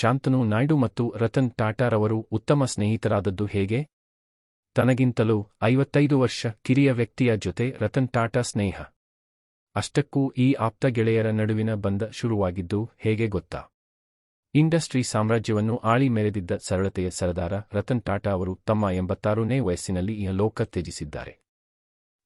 ಶಾಂತನು ನಾಯ್ಡು ಮತ್ತು ರತನ್ ಟಾಟಾರವರು ಉತ್ತಮ ಸ್ನೇಹಿತರಾದದ್ದು ಹೇಗೆ? ತನಗಿಂತಲೂ ಐವತ್ತೈದು ವರ್ಷ ಕಿರಿಯ ವ್ಯಕ್ತಿಯ ಜೊತೆ ರತನ್ ಟಾಟಾ ಸ್ನೇಹ. ಅಷ್ಟಕ್ಕೂ ಈ ಆಪ್ತ ಗೆಳೆಯರ ನಡುವಿನ ಬಂಧ ಶುರುವಾಗಿದ್ದು ಹೇಗೆ ಗೊತ್ತಾ? ಇಂಡಸ್ಟ್ರಿ ಸಾಮ್ರಾಜ್ಯವನ್ನು ಆಳಿ ಮೆರೆದಿದ್ದ ಸರಳತೆಯ ಸರದಾರ ರತನ್ ಟಾಟಾ ಅವರು ತಮ್ಮ ಎಂಬತ್ತಾರನೇ ವಯಸ್ಸಿನಲ್ಲಿ ಈ ಲೋಕ ತ್ಯಜಿಸಿದ್ದಾರೆ.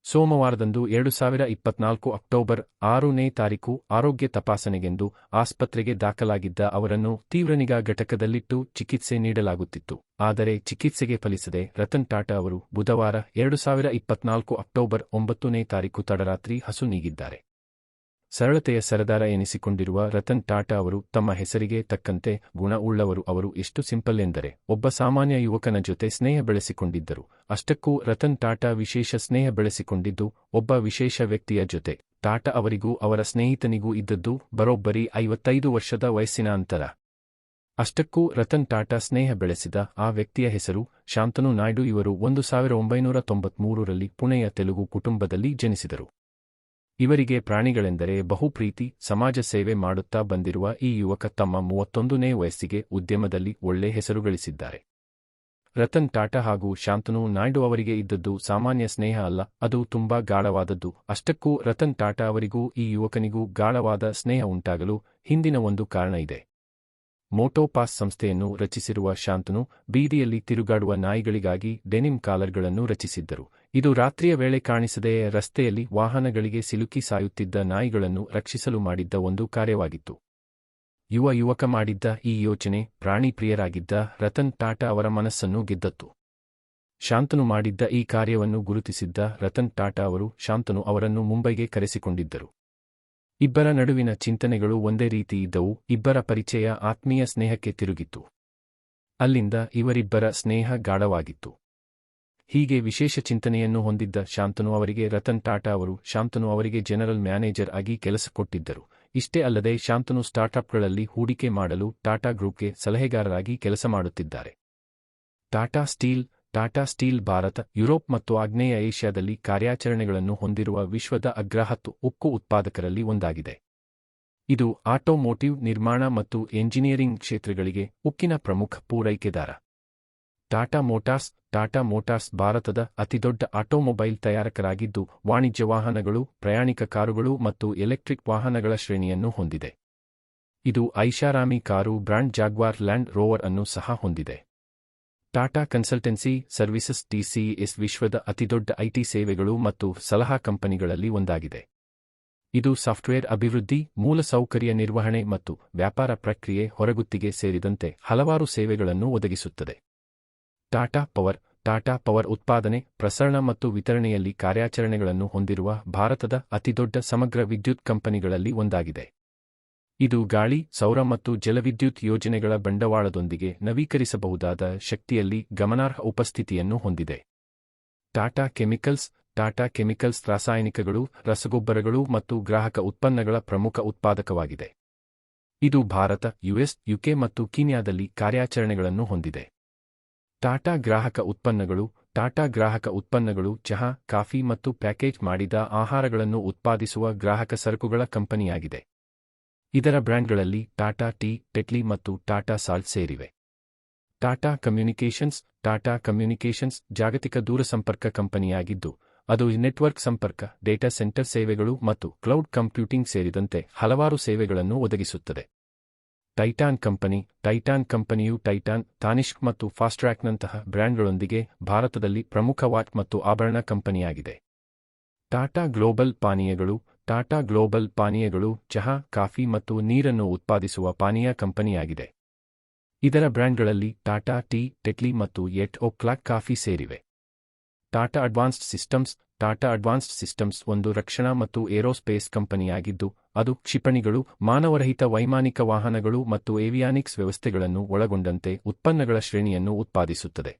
ಸೋಮವಾರದಂದು ಎರಡು ಸಾವಿರ ಇಪ್ಪತ್ನಾಲ್ಕು ಅಕ್ಟೋಬರ್ ಆರನೇ ತಾರೀಕು ಆರೋಗ್ಯ ತಪಾಸಣೆಗೆಂದು ಆಸ್ಪತ್ರೆಗೆ ದಾಖಲಾಗಿದ್ದ ಅವರನ್ನು ತೀವ್ರ ನಿಗಾ ಘಟಕದಲ್ಲಿಟ್ಟು ಚಿಕಿತ್ಸೆ ನೀಡಲಾಗುತ್ತಿತ್ತು. ಆದರೆ ಚಿಕಿತ್ಸೆಗೆ ಫಲಿಸದೆ ರತನ್ ಟಾಟಾ ಅವರು ಬುಧವಾರ ಎರಡು ಸಾವಿರ ಇಪ್ಪತ್ನಾಲ್ಕು ಅಕ್ಟೋಬರ್ ಒಂಬತ್ತನೇ ತಾರೀಕು ತಡರಾತ್ರಿ ಹಸು ನೀಗಿದ್ದಾರೆ. ಸರಳತೆಯ ಸರದಾರ ಎನಿಸಿಕೊಂಡಿರುವ ರತನ್ ಟಾಟಾ ಅವರು ತಮ್ಮ ಹೆಸರಿಗೆ ತಕ್ಕಂತೆ ಗುಣ ಉಳ್ಳವರು ಅವರು ಎಷ್ಟು ಸಿಂಪಲ್ ಎಂದರೆ, ಒಬ್ಬ ಸಾಮಾನ್ಯ ಯುವಕನ ಜೊತೆ ಸ್ನೇಹ ಬೆಳೆಸಿಕೊಂಡಿದ್ದರು. ಅಷ್ಟಕ್ಕೂ ರತನ್ ಟಾಟಾ ವಿಶೇಷ ಸ್ನೇಹ ಬೆಳೆಸಿಕೊಂಡಿದ್ದು, ಒಬ್ಬ ವಿಶೇಷ ವ್ಯಕ್ತಿಯ ಜೊತೆ. ಟಾಟಾ ಅವರಿಗೂ ಅವರ ಸ್ನೇಹಿತನಿಗೂ ಇದ್ದದ್ದು ಬರೋಬ್ಬರಿ ಐವತ್ತೈದು ವರ್ಷದ ವಯಸ್ಸಿನ ಅಂತರ. ಅಷ್ಟಕ್ಕೂ ರತನ್ ಟಾಟಾ ಸ್ನೇಹ ಬೆಳೆಸಿದ ಆ ವ್ಯಕ್ತಿಯ ಹೆಸರು ಶಾಂತನು ನಾಯ್ಡು ಇವರು ಒಂದು ಸಾವಿರ ಒಂಬೈನೂರ ತೊಂಬತ್ಮೂರರಲ್ಲಿ ಪುಣೆಯ ತೆಲುಗು ಕುಟುಂಬದಲ್ಲಿ ಜನಿಸಿದರು. ಇವರಿಗೆ ಪ್ರಾಣಿಗಳೆಂದರೆ ಬಹುಪ್ರೀತಿ, ಸಮಾಜ ಸೇವೆ ಮಾಡುತ್ತಾ ಬಂದಿರುವ ಈ ಯುವಕ ತಮ್ಮ ಮೂವತ್ತೊಂದನೇ ವಯಸ್ಸಿಗೆ ಉದ್ಯಮದಲ್ಲಿ ಒಳ್ಳೆ ಹೆಸರು ಗಳಿಸಿದ್ದಾರೆ ರತನ್ ಟಾಟಾ ಹಾಗೂ ಶಾಂತನು ನಾಯ್ಡು ಅವರಿಗೆ ಇದ್ದದ್ದು ಸಾಮಾನ್ಯ ಸ್ನೇಹ ಅಲ್ಲ, ಅದು ತುಂಬಾ ಗಾಢವಾದದ್ದು. ಅಷ್ಟಕ್ಕೂ ರತನ್ ಟಾಟಾ ಅವರಿಗೂ ಈ ಯುವಕನಿಗೂ ಗಾಢವಾದ ಸ್ನೇಹ ಉಂಟಾಗಲು ಹಿಂದಿನ ಒಂದು ಕಾರಣ ಇದೆ. ಮೋಟೋಪಾಸ್ ಸಂಸ್ಥೆಯನ್ನು ರಚಿಸಿರುವ ಶಾಂತನು ಬೀದಿಯಲ್ಲಿ ತಿರುಗಾಡುವ ನಾಯಿಗಳಿಗಾಗಿ ಡೆನಿಮ್ ಕಾಲರ್ಗಳನ್ನು ರಚಿಸಿದ್ದರು. ಇದು ರಾತ್ರಿಯ ವೇಳೆ ಕಾಣಿಸದೆ ರಸ್ತೆಯಲ್ಲಿ ವಾಹನಗಳಿಗೆ ಸಿಲುಕಿ ಸಾಯುತ್ತಿದ್ದ ನಾಯಿಗಳನ್ನು ರಕ್ಷಿಸಲು ಮಾಡಿದ್ದ ಒಂದು ಕಾರ್ಯವಾಗಿತ್ತು. ಯುವ ಯುವಕ ಮಾಡಿದ್ದ ಈ ಯೋಚನೆ ಪ್ರಾಣಿ ಪ್ರಿಯರಾಗಿದ್ದ ರತನ್ ಟಾಟಾ ಅವರ ಮನಸ್ಸನ್ನು ಗೆದ್ದತ್ತು. ಶಾಂತನು ಮಾಡಿದ್ದ ಈ ಕಾರ್ಯವನ್ನು ಗುರುತಿಸಿದ್ದ ರತನ್ ಟಾಟಾ ಅವರು ಶಾಂತನು ಅವರನ್ನು ಮುಂಬೈಗೆ ಕರೆಸಿಕೊಂಡಿದ್ದರು. ಇಬ್ಬರ ನಡುವಿನ ಚಿಂತನೆಗಳು ಒಂದೇ ರೀತಿ ಇದ್ದವು, ಇಬ್ಬರ ಪರಿಚಯ ಆತ್ಮೀಯ ಸ್ನೇಹಕ್ಕೆ ತಿರುಗಿತ್ತು. ಅಲ್ಲಿಂದ ಇವರಿಬ್ಬರ ಸ್ನೇಹ ಗಾಢವಾಗಿತ್ತು. ಹೀಗೆ ವಿಶೇಷ ಚಿಂತನೆಯನ್ನು ಹೊಂದಿದ್ದ ಶಾಂತನು ಅವರಿಗೆ ರತನ್ ಟಾಟಾ ಅವರು ಶಾಂತನು ಅವರಿಗೆ ಜನರಲ್ ಮ್ಯಾನೇಜರ್ ಆಗಿ ಕೆಲಸ ಕೊಟ್ಟಿದ್ದರು. ಇಷ್ಟೇ ಅಲ್ಲದೆ ಶಾಂತನು ಸ್ಟಾರ್ಟ್ಅಪ್ಗಳಲ್ಲಿ ಹೂಡಿಕೆ ಮಾಡಲು ಟಾಟಾ ಗ್ರೂಪ್ಗೆ ಸಲಹೆಗಾರರಾಗಿ ಕೆಲಸ ಮಾಡುತ್ತಿದ್ದಾರೆ. Tata steel Tata steel Bharat, Europe ಮತ್ತು ಆಗ್ನೇಯ ಏಷ್ಯಾದಲ್ಲಿ ಕಾರ್ಯಾಚರಣೆಗಳನ್ನು ಹೊಂದಿರುವ ವಿಶ್ವದ ಅಗ್ರಹತ್ತು ಉಕ್ಕು ಉತ್ಪಾದಕರಲ್ಲಿ ಒಂದಾಗಿದೆ. ಇದು ಆಟೋಮೋಟಿವ್ ನಿರ್ಮಾಣ ಮತ್ತು ಎಂಜಿನಿಯರಿಂಗ್ ಕ್ಷೇತ್ರಗಳಿಗೆ ಉಕ್ಕಿನ ಪ್ರಮುಖ ಪೂರೈಕೆದಾರ. ಟಾಟಾ ಮೋಟಾರ್ಸ್ ಟಾಟಾ ಮೋಟಾರ್ಸ್ ಭಾರತದ ಅತಿದೊಡ್ಡ ಆಟೋಮೊಬೈಲ್ ತಯಾರಕರಾಗಿದ್ದು, ವಾಣಿಜ್ಯ ವಾಹನಗಳು, ಪ್ರಯಾಣಿಕ ಕಾರುಗಳು ಮತ್ತು ಎಲೆಕ್ಟ್ರಿಕ್ ವಾಹನಗಳ ಶ್ರೇಣಿಯನ್ನು ಹೊಂದಿದೆ. ಇದು ಐಷಾರಾಮಿ car brand Jaguar Land Rover ಅನ್ನು ಸಹ ಹೊಂದಿದೆ. ಟಾಟಾ ಕನ್ಸಲ್ಟೆನ್ಸಿ ಸರ್ವಿಸಸ್ ಟಿಸಿಎಸ್ ವಿಶ್ವದ ಅತಿದೊಡ್ಡ ಐಟಿ ಸೇವೆಗಳು ಮತ್ತು ಸಲಹಾ ಕಂಪನಿಗಳಲ್ಲಿ ಒಂದಾಗಿದೆ. ಇದು ಸಾಫ್ಟ್ವೇರ್ ಅಭಿವೃದ್ಧಿ ಮೂಲಸೌಕರ್ಯ ನಿರ್ವಹಣೆ ಮತ್ತು ವ್ಯಾಪಾರ ಪ್ರಕ್ರಿಯೆ ಹೊರಗುತ್ತಿಗೆ ಸೇರಿದಂತೆ ಹಲವಾರು ಸೇವೆಗಳನ್ನು ಒದಗಿಸುತ್ತದೆ. ಟಾಟಾ ಪವರ್ ಟಾಟಾ ಪವರ್ ಉತ್ಪಾದನೆ, ಪ್ರಸರಣ ಮತ್ತು ವಿತರಣೆಯಲ್ಲಿ ಕಾರ್ಯಾಚರಣೆಗಳನ್ನು ಹೊಂದಿರುವ ಭಾರತದ ಅತಿದೊಡ್ಡ ಸಮಗ್ರ ವಿದ್ಯುತ್ ಕಂಪನಿಗಳಲ್ಲಿ ಒಂದಾಗಿದೆ. ಇದು ಗಾಳಿ, ಸೌರ ಮತ್ತು ಜಲವಿದ್ಯುತ್ ಯೋಜನೆಗಳ ಬಂಡವಾಳದೊಂದಿಗೆ ನವೀಕರಿಸಬಹುದಾದ ಶಕ್ತಿಯಲ್ಲಿ ಗಮನಾರ್ಹ ಉಪಸ್ಥಿತಿಯನ್ನು ಹೊಂದಿದೆ. ಟಾಟಾ ಕೆಮಿಕಲ್ಸ್ ಟಾಟಾ ಕೆಮಿಕಲ್ಸ್ ರಾಸಾಯನಿಕಗಳು, ರಸಗೊಬ್ಬರಗಳು ಮತ್ತು ಗ್ರಾಹಕ ಉತ್ಪನ್ನಗಳ ಪ್ರಮುಖ ಉತ್ಪಾದಕವಾಗಿದೆ. ಇದು ಭಾರತ, ಯುಎಸ್, ಯುಕೆ ಮತ್ತು ಕೀನ್ಯಾದಲ್ಲಿ ಕಾರ್ಯಾಚರಣೆಗಳನ್ನು ಹೊಂದಿದೆ. ಟಾಟಾ ಗ್ರಾಹಕ ಉತ್ಪನ್ನಗಳು, ಟಾಟಾ ಗ್ರಾಹಕ ಉತ್ಪನ್ನಗಳು, ಚಹಾ, ಕಾಫಿ ಮತ್ತು ಪ್ಯಾಕೇಜ್ ಮಾಡಿದ ಆಹಾರಗಳನ್ನು ಉತ್ಪಾದಿಸುವ ಗ್ರಾಹಕ ಸರಕುಗಳ ಕಂಪನಿಯಾಗಿದೆ. ಇದರ ಬ್ರ್ಯಾಂಡ್ಗಳಲ್ಲಿ ಟಾಟಾ ಟೀ, ಟೆಟ್ಲಿ ಮತ್ತು ಟಾಟಾ ಸಾಲ್ಟ್ ಸೇರಿವೆ. ಟಾಟಾ ಕಮ್ಯುನಿಕೇಷನ್ಸ್ ಟಾಟಾ ಕಮ್ಯುನಿಕೇಷನ್ಸ್ ಜಾಗತಿಕ ದೂರಸಂಪರ್ಕ ಕಂಪನಿಯಾಗಿದ್ದು, ಅದು ನೆಟ್ವರ್ಕ್ ಸಂಪರ್ಕ, ಡೇಟಾ ಸೆಂಟರ್ ಸೇವೆಗಳು ಮತ್ತು ಕ್ಲೌಡ್ ಕಂಪ್ಯೂಟಿಂಗ್ ಸೇರಿದಂತೆ ಹಲವಾರು ಸೇವೆಗಳನ್ನು ಒದಗಿಸುತ್ತದೆ. ಟೈಟಾನ್ ಕಂಪನಿ, ಟೈಟಾನ್ ಕಂಪನಿಯು ಟೈಟಾನ್, ತಾನಿಷ್ಕ್ ಮತ್ತು ಫಾಸ್ಟ್ರ್ಯಾಕ್ನಂತಹ ಬ್ರ್ಯಾಂಡ್ಗಳೊಂದಿಗೆ ಭಾರತದಲ್ಲಿ ಪ್ರಮುಖ ವಾಚ್ ಮತ್ತು ಆಭರಣ ಕಂಪನಿಯಾಗಿದೆ. ಟಾಟಾ ಗ್ಲೋಬಲ್ ಪಾನೀಯಗಳು, ಟಾಟಾ ಗ್ಲೋಬಲ್ ಪಾನೀಯಗಳು ಚಹಾ, ಕಾಫಿ ಮತ್ತು ನೀರನ್ನು ಉತ್ಪಾದಿಸುವ ಪಾನೀಯ ಕಂಪನಿಯಾಗಿದೆ. ಇದರ ಬ್ರ್ಯಾಂಡ್ಗಳಲ್ಲಿ ಟಾಟಾ ಟೀ, ಟೆಟ್ಲಿ ಮತ್ತು ಎಟ್ ಓ ಕ್ಲಾಕ್ ಕಾಫಿ ಸೇರಿವೆ. Tata Advanced Systems Tata Advanced Systems ಒಂದು ರಕ್ಷಣಾ ಮತ್ತು ಏರೋಸ್ಪೇಸ್ ಕಂಪನಿಯಾಗಿದ್ದು, ಅದು ಕ್ಷಿಪಣಿಗಳು, ಮಾನವರಹಿತ ವೈಮಾನಿಕ ವಾಹನಗಳು ಮತ್ತು ಏವಿಯಾನಿಕ್ಸ್ ವ್ಯವಸ್ಥೆಗಳನ್ನು ಒಳಗೊಂಡಂತೆ ಉತ್ಪನ್ನಗಳ ಶ್ರೇಣಿಯನ್ನು ಉತ್ಪಾದಿಸುತ್ತದೆ.